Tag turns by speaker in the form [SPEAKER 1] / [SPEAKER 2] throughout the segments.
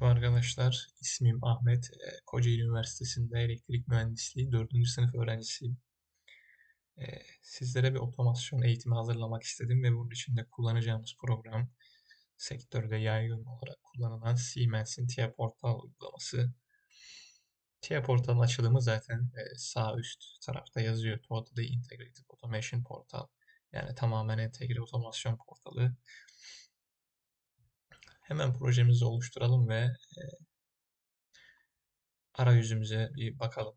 [SPEAKER 1] Merhaba arkadaşlar, ismim Ahmet. Ee, Kocaeli Üniversitesi'nde elektrik mühendisliği 4. sınıf öğrencisiyim. Ee, Sizlere bir otomasyon eğitimi hazırlamak istedim ve bunun için de kullanacağımız program sektörde yaygın olarak kullanılan Siemens'in TIA Portal uygulaması. TIA Portal'ın açılımı zaten e, sağ üst tarafta yazıyor. Totally Integrated Automation Portal. Yani tamamen entegre otomasyon portalı. Hemen projemizi oluşturalım ve e, arayüzümüze bir bakalım.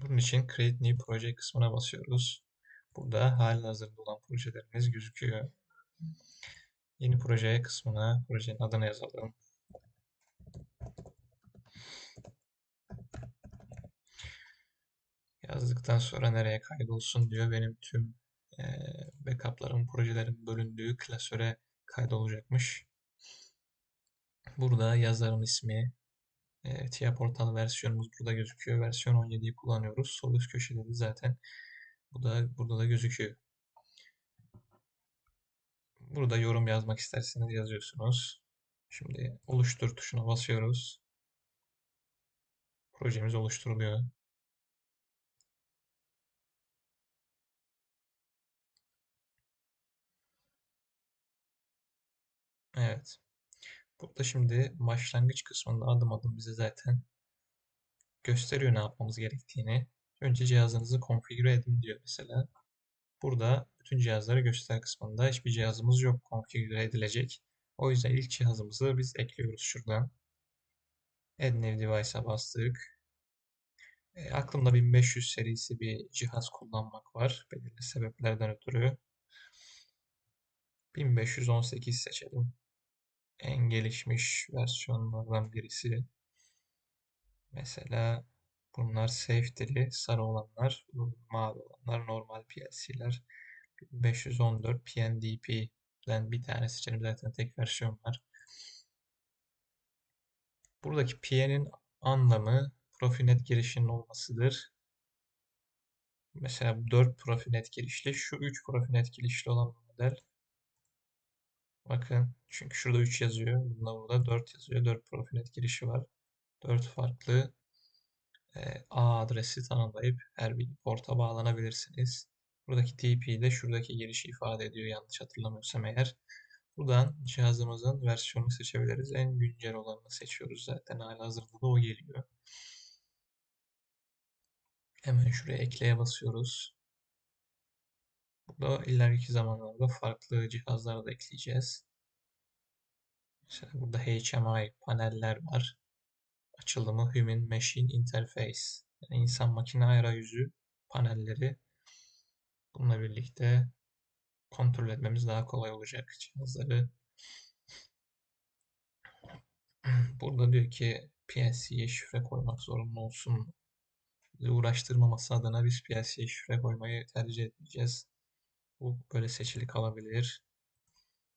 [SPEAKER 1] Bunun için Create New Project kısmına basıyoruz. Burada halihazırda olan projelerimiz gözüküyor. Yeni proje kısmına projenin adını yazalım. Yazdıktan sonra nereye kaydolsun diyor. Benim tüm e, backup'larım, projelerin bölündüğü klasöre kaydolacakmış. Burada yazarın ismi, e, TIA Portal versiyonumuz burada gözüküyor. Versiyon 17'yi kullanıyoruz. Sol üst köşede de zaten bu da burada da gözüküyor. Burada yorum yazmak isterseniz yazıyorsunuz. Şimdi oluştur tuşuna basıyoruz. Projemiz oluşturuluyor. Evet. Burada şimdi başlangıç kısmında adım adım bize zaten gösteriyor ne yapmamız gerektiğini. Önce cihazınızı konfigüre edin diyor mesela. Burada bütün cihazları göster kısmında hiçbir cihazımız yok konfigüre edilecek. O yüzden ilk cihazımızı biz ekliyoruz şuradan. Add New Device'a bastık. E, aklımda 1500 serisi bir cihaz kullanmak var. Belirli sebeplerden ötürü. 1518 seçelim. En gelişmiş versiyonlardan birisi. Mesela bunlar safety'li sarı olanlar, mavi olanlar normal PLC'ler. 514 PNDP'den bir tane seçelim. Zaten tek versiyon var. Buradaki PN'in anlamı Profinet girişinin olmasıdır. Mesela 4 Profinet girişli. Şu 3 Profinet girişli olan model. Bakın çünkü şurada 3 yazıyor. Bunda burada 4 yazıyor. 4 Profinet girişi var. 4 farklı e, A adresi tanımlayıp her bir porta bağlanabilirsiniz. Buradaki TP de şuradaki girişi ifade ediyor yanlış hatırlamıyorsam eğer. Buradan cihazımızın versiyonunu seçebiliriz. En güncel olanını seçiyoruz zaten. Halihazırda da o geliyor. Hemen şuraya ekleye basıyoruz. Burada ileriki zamanlarda farklı cihazlara da ekleyeceğiz. Mesela burada HMI paneller var. Açılımı Human Machine Interface. Yani insan makine arayüzü panelleri. Bununla birlikte kontrol etmemiz daha kolay olacak cihazları. Burada diyor ki PLC'ye şifre koymak zorunlu olsun. Bizi uğraştırmaması adına biz PLC'ye şifre koymayı tercih etmeyeceğiz. Bu böyle seçili kalabilir.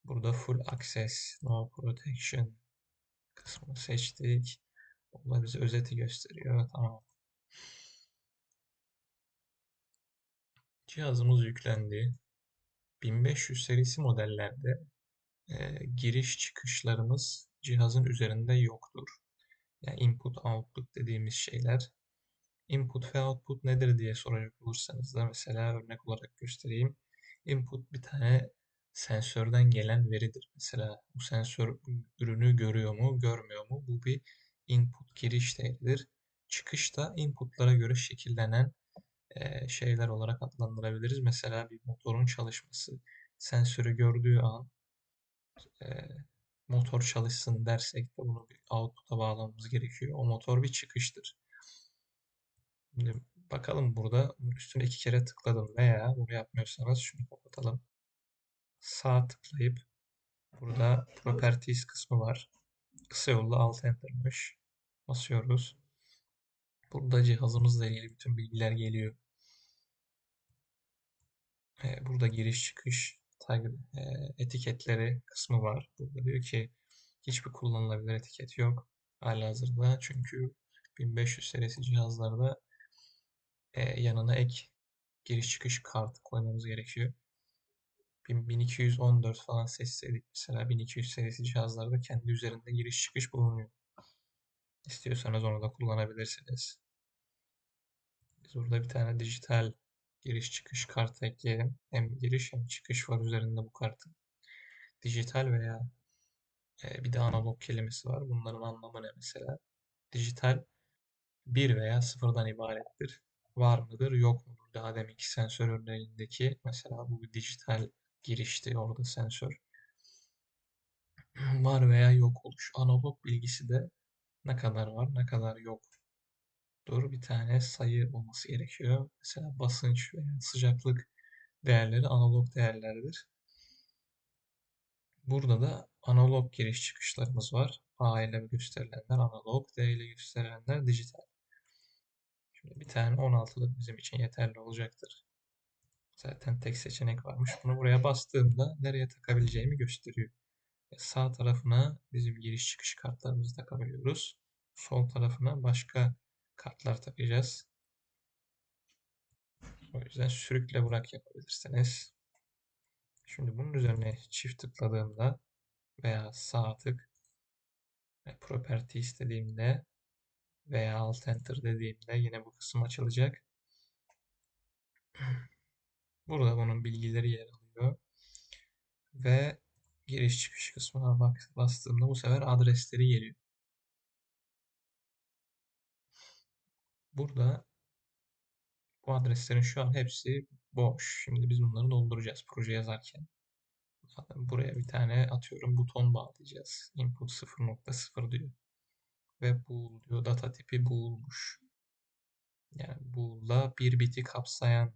[SPEAKER 1] Burada full access, no protection kısmını seçtik. Burada bize özeti gösteriyor. Tamam. Cihazımız yüklendi. 1500 serisi modellerde e, giriş çıkışlarımız cihazın üzerinde yoktur. Yani input output dediğimiz şeyler. Input ve output nedir diye soracak olursanız da mesela örnek olarak göstereyim. Input bir tane sensörden gelen veridir. Mesela bu sensör ürünü görüyor mu, görmüyor mu? Bu bir input giriş değeridir. Çıkış da inputlara göre şekillenen e, şeyler olarak adlandırabiliriz. Mesela bir motorun çalışması. Sensörü gördüğü an e, motor çalışsın dersek de bunu bir output'a bağlamamız gerekiyor. O motor bir çıkıştır. Bakalım burada üstüne iki kere tıkladım veya bunu yapmıyorsanız şunu kapatalım. Sağ tıklayıp burada Properties kısmı var. Kısa yolla Alt Enter'mış. Basıyoruz. Burada cihazımızla ilgili bütün bilgiler geliyor. Burada giriş çıkış etiketleri kısmı var. Burada diyor ki hiçbir kullanılabilir etiket yok. Halihazırda çünkü 1500 serisi cihazlarda yanına ek giriş çıkış kartı koymamız gerekiyor. 1214 falan seçseydik mesela 1200 serisi cihazlarda kendi üzerinde giriş çıkış bulunuyor. İstiyorsanız onu da kullanabilirsiniz. Biz burada bir tane dijital giriş çıkış kartı ekleyelim. Hem giriş hem çıkış var üzerinde bu kartın. Dijital veya e, bir de analog kelimesi var. Bunların anlamı ne mesela? Dijital bir veya sıfırdan ibarettir. Var mıdır, yok mudur? Daha deminki sensör örneğindeki mesela bu bir dijital girişti orada sensör. Var veya yok oluş. Analog bilgisi de ne kadar var, ne kadar yok. Doğru bir tane sayı olması gerekiyor. Mesela basınç veya sıcaklık değerleri analog değerlerdir. Burada da analog giriş çıkışlarımız var. A ile gösterilenler analog, D ile gösterilenler dijital. Bir tane 16'lık bizim için yeterli olacaktır. Zaten tek seçenek varmış. Bunu buraya bastığımda nereye takabileceğimi gösteriyor. Sağ tarafına bizim giriş çıkış kartlarımızı takabiliyoruz. Sol tarafına başka kartlar takacağız. O yüzden sürükle bırak yapabilirsiniz. Şimdi bunun üzerine çift tıkladığımda veya sağ tık ve property istediğimde veya alt enter dediğimde yine bu kısım açılacak. Burada bunun bilgileri yer alıyor. Ve giriş çıkış kısmına bak, bastığımda bu sefer adresleri geliyor. Burada bu adreslerin şu an hepsi boş. Şimdi biz bunları dolduracağız proje yazarken. Buraya bir tane atıyorum buton bağlayacağız. Input 0.0 diyor. Ve bool diyor. Data tipi bool'muş. Yani bool'da bir biti kapsayan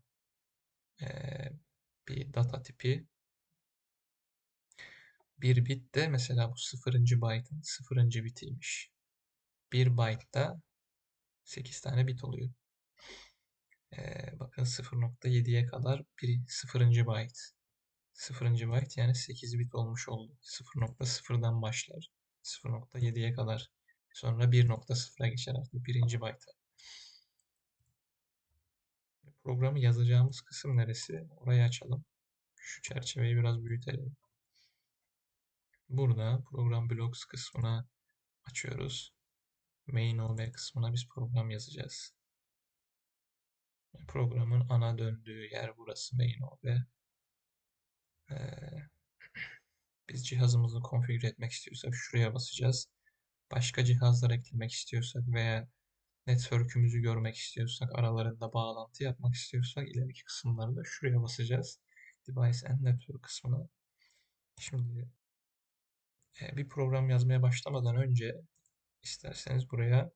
[SPEAKER 1] e, bir data tipi. Bir bit de mesela bu 0. byte'ın 0. bitiymiş. 1 byte'da 8 tane bit oluyor. Ee, bakın 0.7'ye kadar bir 0. byte. 0. byte yani 8 bit olmuş oldu. 0.0'dan başlar. 0.7'ye kadar. Sonra 1.0'a geçer artık birinci byte'a. Programı yazacağımız kısım neresi? Orayı açalım. Şu çerçeveyi biraz büyütelim. Burada program blocks kısmına açıyoruz. Main OB kısmına biz program yazacağız. Programın ana döndüğü yer burası main OB. Ee, biz cihazımızı konfigür etmek istiyorsak şuraya basacağız. Başka cihazlar eklemek istiyorsak veya network'ümüzü görmek istiyorsak, aralarında bağlantı yapmak istiyorsak ileriki kısımlarda şuraya basacağız. Device and Network kısmına. Şimdi e, bir program yazmaya başlamadan önce isterseniz buraya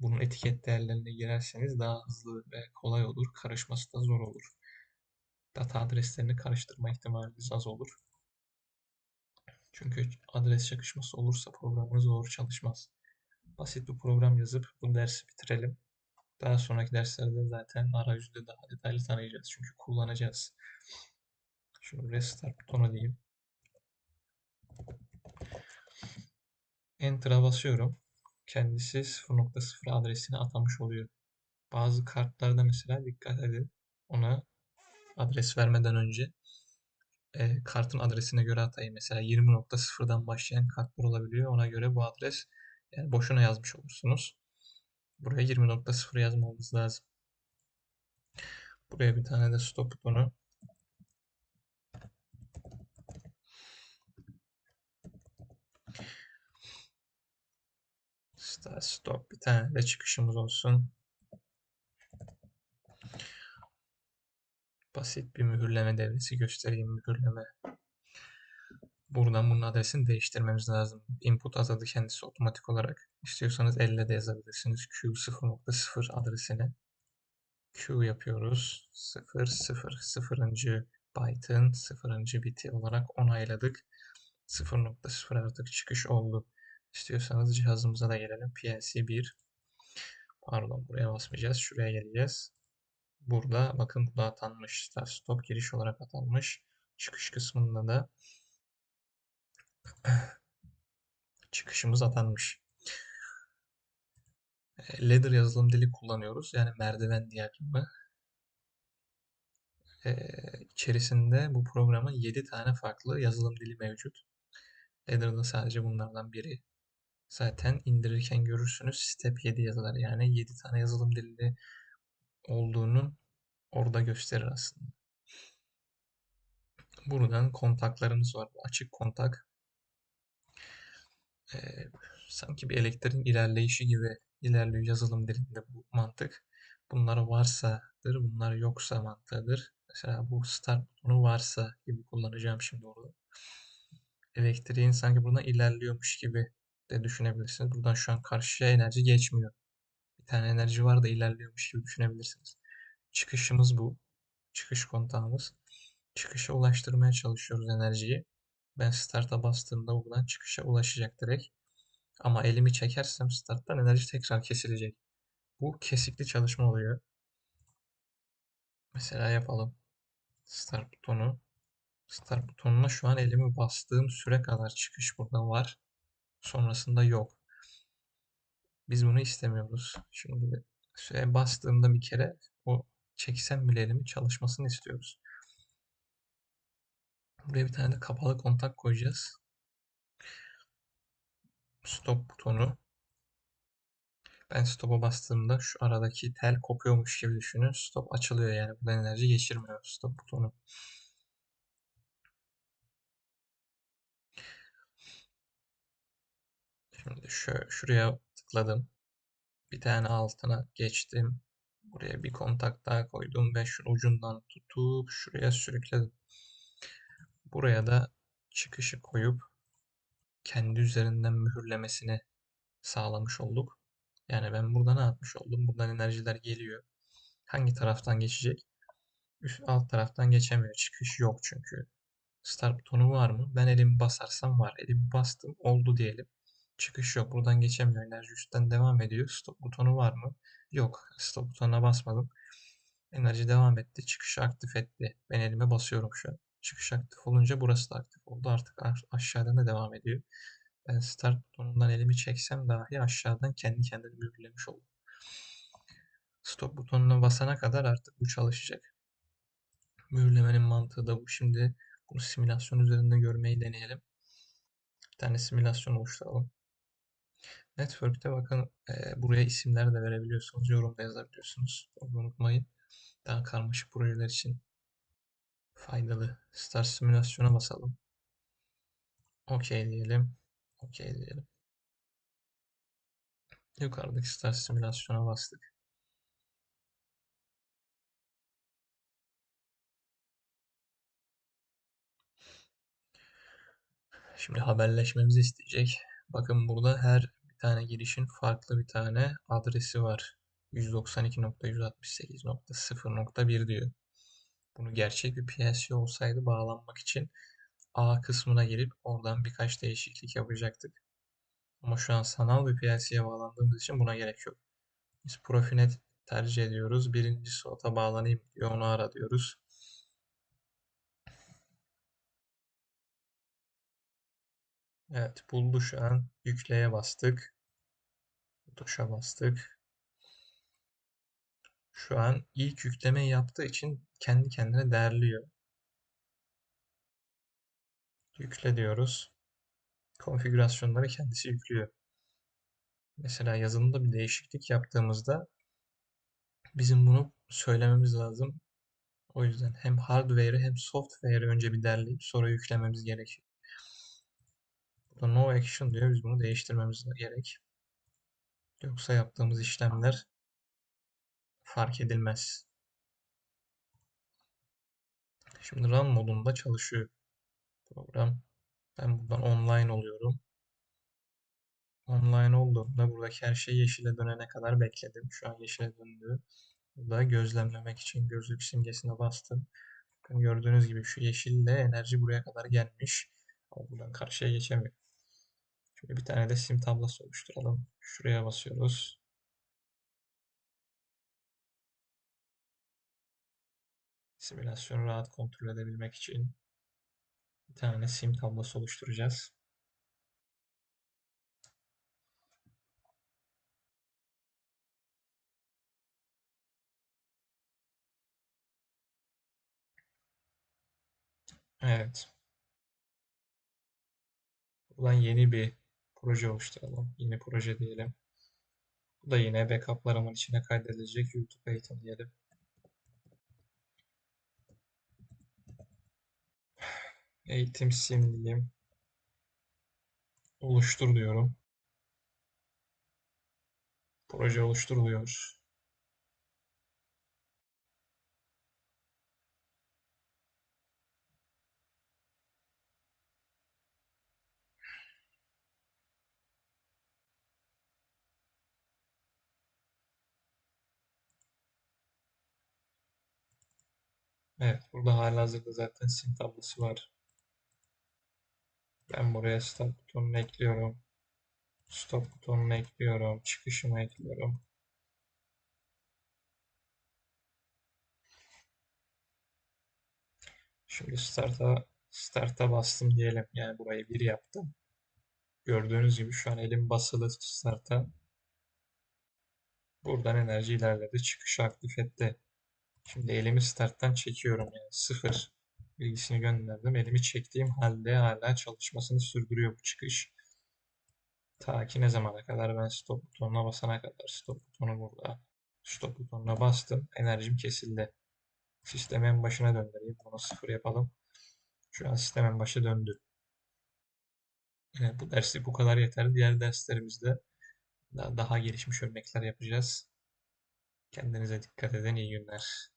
[SPEAKER 1] bunun etiket değerlerini girerseniz daha hızlı ve kolay olur. Karışması da zor olur. Data adreslerini karıştırma ihtimaliniz az olur. Çünkü adres çakışması olursa programınız doğru çalışmaz. Basit bir program yazıp bu dersi bitirelim. Daha sonraki derslerde zaten arayüzde daha detaylı tanıyacağız. Çünkü kullanacağız. Şunu restart butonu diyeyim. Enter'a basıyorum. Kendisi 0.0 adresini atamış oluyor. Bazı kartlarda mesela dikkat edin. Ona adres vermeden önce e, kartın adresine göre atayım. Mesela 20.0'dan başlayan kartlar olabiliyor. Ona göre bu adres yani boşuna yazmış olursunuz. Buraya 20.0 yazmamız lazım. Buraya bir tane de stop butonu. Start stop bir tane de çıkışımız olsun. Basit bir mühürleme devresi göstereyim mühürleme. Buradan bunun adresini değiştirmemiz lazım. Input atadı kendisi otomatik olarak. İstiyorsanız elle de yazabilirsiniz. Q0.0 adresine. Q yapıyoruz. 0 0 0. byte'ın 0. biti olarak onayladık. 0.0 artık çıkış oldu. İstiyorsanız cihazımıza da gelelim. PLC 1. Pardon buraya basmayacağız. Şuraya geleceğiz. Burada bakın bu da atanmış. Start stop giriş olarak atanmış. Çıkış kısmında da çıkışımız atanmış. Ladder yazılım dili kullanıyoruz. Yani merdiven diyagramı. e, içerisinde bu programın 7 tane farklı yazılım dili mevcut. Ladder da sadece bunlardan biri. Zaten indirirken görürsünüz step 7 yazılar. Yani 7 tane yazılım dili olduğunu orada gösterir aslında. Buradan kontaklarımız var. Açık kontak. Ee, sanki bir elektriğin ilerleyişi gibi ilerliyor yazılım dilinde bu mantık. Bunlar varsadır, bunlar yoksa mantığıdır. Mesela bu start butonu varsa gibi kullanacağım şimdi orada. Elektriğin sanki buradan ilerliyormuş gibi de düşünebilirsiniz. Buradan şu an karşıya enerji geçmiyor. Tane enerji var da ilerliyormuş gibi düşünebilirsiniz. Çıkışımız bu. Çıkış kontağımız. Çıkışa ulaştırmaya çalışıyoruz enerjiyi. Ben start'a bastığımda buradan çıkışa ulaşacak direkt. Ama elimi çekersem starttan enerji tekrar kesilecek. Bu kesikli çalışma oluyor. Mesela yapalım. Start butonu. Start butonuna şu an elimi bastığım süre kadar çıkış burada var. Sonrasında yok. Biz bunu istemiyoruz. Şimdi şeye bastığımda bir kere o çeksem bile elimi çalışmasını istiyoruz. Buraya bir tane de kapalı kontak koyacağız. Stop butonu. Ben stop'a bastığımda şu aradaki tel kopuyormuş gibi düşünün. Stop açılıyor yani. bu enerji geçirmiyor stop butonu. Şimdi şu, şuraya tıkladım. Bir tane altına geçtim. Buraya bir kontak daha koydum ve şunu ucundan tutup şuraya sürükledim. Buraya da çıkışı koyup kendi üzerinden mühürlemesini sağlamış olduk. Yani ben burada ne yapmış oldum? Buradan enerjiler geliyor. Hangi taraftan geçecek? Üst alt taraftan geçemiyor. Çıkış yok çünkü. Start butonu var mı? Ben elimi basarsam var. Elimi bastım. Oldu diyelim. Çıkış yok. Buradan geçemiyor. Enerji üstten devam ediyor. Stop butonu var mı? Yok. Stop butonuna basmadım. Enerji devam etti. Çıkışı aktif etti. Ben elime basıyorum şu an. Çıkış aktif olunca burası da aktif oldu. Artık aşağıdan da devam ediyor. Ben start butonundan elimi çeksem dahi aşağıdan kendi kendini mühürlemiş oldum. Stop butonuna basana kadar artık bu çalışacak. Mühürlemenin mantığı da bu. Şimdi bunu simülasyon üzerinde görmeyi deneyelim. Bir tane simülasyon oluşturalım. Network'te bakın e, buraya isimler de verebiliyorsunuz. Yorumda yazabiliyorsunuz. Onu unutmayın. Daha karmaşık projeler için faydalı. Start simülasyona basalım. OK diyelim. OK diyelim. Yukarıdaki start simülasyona bastık. Şimdi haberleşmemizi isteyecek. Bakın burada her bir tane girişin farklı bir tane adresi var. 192.168.0.1 diyor. Bunu gerçek bir PLC olsaydı bağlanmak için A kısmına girip oradan birkaç değişiklik yapacaktık. Ama şu an sanal bir PLC'ye bağlandığımız için buna gerek yok. Biz Profinet tercih ediyoruz. Birinci slota bağlanayım diyor. Onu ara diyoruz. Evet buldu şu an. Yükleye bastık. Tuşa bastık. Şu an ilk yükleme yaptığı için kendi kendine değerliyor. Yükle diyoruz. Konfigürasyonları kendisi yüklüyor. Mesela yazılımda bir değişiklik yaptığımızda bizim bunu söylememiz lazım. O yüzden hem hardware'ı hem software'ı önce bir derleyip sonra yüklememiz gerekiyor. Burada no action diyor. Biz bunu değiştirmemiz gerek. Yoksa yaptığımız işlemler fark edilmez. Şimdi run modunda çalışıyor program. Ben buradan online oluyorum. Online olduğumda buradaki her şey yeşile dönene kadar bekledim. Şu an yeşile döndü. Burada gözlemlemek için gözlük simgesine bastım. Bakın gördüğünüz gibi şu yeşille enerji buraya kadar gelmiş. Ama buradan karşıya geçemiyor. Şimdi bir tane de sim tablosu oluşturalım. Şuraya basıyoruz. Simülasyonu rahat kontrol edebilmek için bir tane sim tablosu oluşturacağız. Evet. Buradan yeni bir proje oluşturalım. Yeni proje diyelim. Bu da yine backup'larımın içine kaydedilecek YouTube eğitim diyelim. Eğitim sim diyeyim. Oluştur diyorum. Proje oluşturuluyor. Evet, burada halihazırda zaten sim tablosu var. Ben buraya start butonunu ekliyorum. Stop butonunu ekliyorum. Çıkışımı ekliyorum. Şimdi start'a start'a bastım diyelim. Yani burayı bir yaptım. Gördüğünüz gibi şu an elim basılı start'a. Buradan enerji ilerledi. Çıkışı aktif etti. Şimdi elimi starttan çekiyorum yani sıfır bilgisini gönderdim. Elimi çektiğim halde hala çalışmasını sürdürüyor bu çıkış. Ta ki ne zamana kadar ben stop butonuna basana kadar stop butonu burada. Stop butonuna bastım. Enerjim kesildi. Sistemin başına döndüreyim. Bunu sıfır yapalım. Şu an sistemin başı döndü. bu dersi bu kadar yeter. Diğer derslerimizde daha, daha gelişmiş örnekler yapacağız. Kendinize dikkat edin. İyi günler.